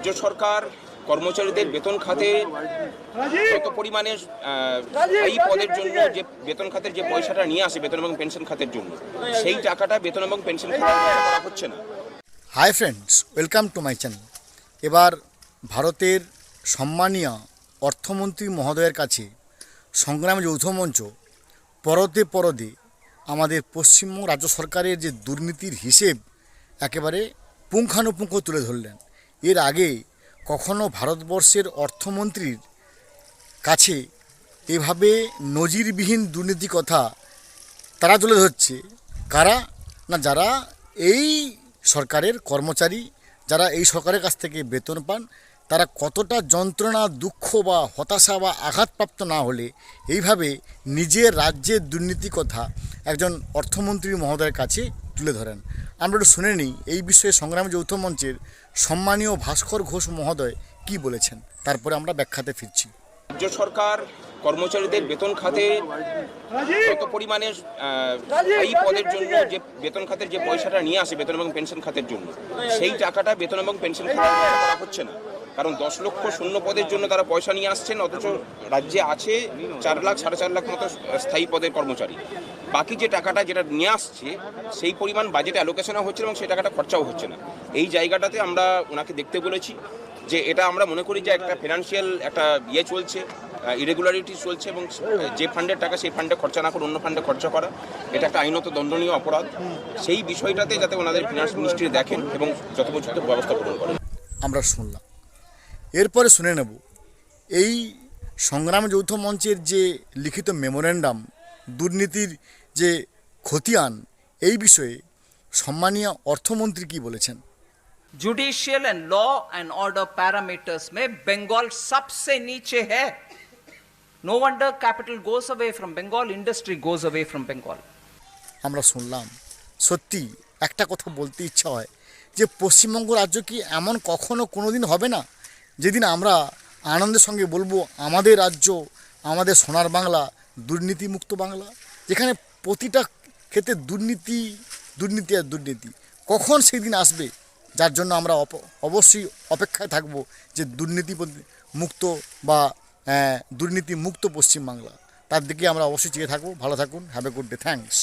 রাজ্য সরকার কর্মচারীদের বেতন খাতে যত পরিমাণে এই পদের জন্য যে বেতন খাতের যে পয়সাটা নিয়ে আসে বেতন এবং পেনশন খাতের জন্য, সেই টাকাটা বেতন এবং পেনশন খাতে করা হচ্ছে না। Hi friends welcome to my channel এবার ভারতের সম্মানীয় অর্থমন্ত্রী মহোদয়ের কাছে সংগ্রাম যৌথ মঞ্চ পরতে পরদে আমাদের পশ্চিমবঙ্গ রাজ্য সরকারের যে দুর্নীতির হিসেব একেবারে পুঙ্খানুপুঙ্খ তুলে ধরলেন। এর আগে কখনো ভারতবর্ষের অর্থমন্ত্রীর কাছে এভাবে নজিরবিহীন দুর্নীতি কথা তারা তুলে ধরছে। কারা? না, যারা এই সরকারের কর্মচারী, যারা এই সরকারের কাছ থেকে বেতন পান, তারা কতটা যন্ত্রণা, দুঃখ বা হতাশা বা আঘাতপ্রাপ্ত না হলে এইভাবে নিজের রাজ্যের দুর্নীতি কথা একজন অর্থমন্ত্রী মহোদয়ের কাছে তুলে ধরেন। আমরা একটু শুনে নিই এই বিষয়ে সংগ্রাম যৌথ মঞ্চের সম্মানীয় ভাস্কর ঘোষ মহোদয় কি বলেছেন? তারপরে আমরা ব্যাখ্যাতে ফিরছি। রাজ্য সরকার কর্মচারীদের বেতন খাতে যত পরিমাণে এই পদের জন্য যে বেতন খাতের যে পয়সাটা নিয়ে আসে, বেতন এবং পেনশন খাতের জন্য, সেই টাকাটা বেতন এবং পেনশন খাতে করা হচ্ছে না। কারণ দশ লক্ষ শূন্য পদের জন্য তারা পয়সা নিয়ে আসছেন, অথচ রাজ্যে আছে চার লাখ, সাড়ে চার লাখ মতো স্থায়ী পদের কর্মচারী। বাকি যে টাকাটা যেটা নিয়ে আসছে, সেই পরিমাণ বাজেটে অ্যালোকেশনও হচ্ছে এবং সেই টাকাটা খরচাও হচ্ছে না। এই জায়গাটাতে আমরা ওনাকে দেখতে বলেছি যে এটা আমরা মনে করি যে একটা ফিনান্সিয়াল একটা ইয়ে চলছে ইরেগুলারিটি চলছে এবং যে ফান্ডের টাকা সেই ফান্ডে খরচা না করে অন্য ফান্ডে খরচা করা, এটা একটা আইনত দণ্ডনীয় অপরাধ। সেই বিষয়টাতে যাতে ওনাদের ফিনান্স মিনিস্ট্রি দেখেন এবং যথোপযুক্ত ব্যবস্থা গ্রহণ করেন। আমরা শুনলাম। এরপরে শুনে নেব এই সংগ্রাম যৌথ মঞ্চের যে লিখিত মেমোরেন্ডাম দুর্নীতির যে খতিয়ান এই বিষয়ে সম্মানীয় অর্থমন্ত্রী কি বলেছেন judicial and law and order parameters में बंगाल सबसे नीचे है no wonder capital goes away from Bengal industry goes away from Bengal আমরা শুনলাম সত্যি একটা কথা বলতে ইচ্ছা হয় যে পশ্চিমবঙ্গ রাজ্য কি এমন কখনো কোনো দিন হবে না যেদিন আমরা আনন্দের সঙ্গে বলব, আমাদের রাজ্য, আমাদের সোনার বাংলা, দুর্নীতিমুক্ত বাংলা, যেখানে প্রতিটা ক্ষেত্রে দুর্নীতি দুর্নীতি আর দুর্নীতি, কখন সেই দিন আসবে? যার জন্য আমরা অবশ্যই অপেক্ষায় থাকব যে দুর্নীতি মুক্ত বা দুর্নীতি মুক্ত পশ্চিমবাংলা। তার দিকে আমরা অবশ্যই চেয়ে থাকব। ভালো থাকুন। Have a good day thanks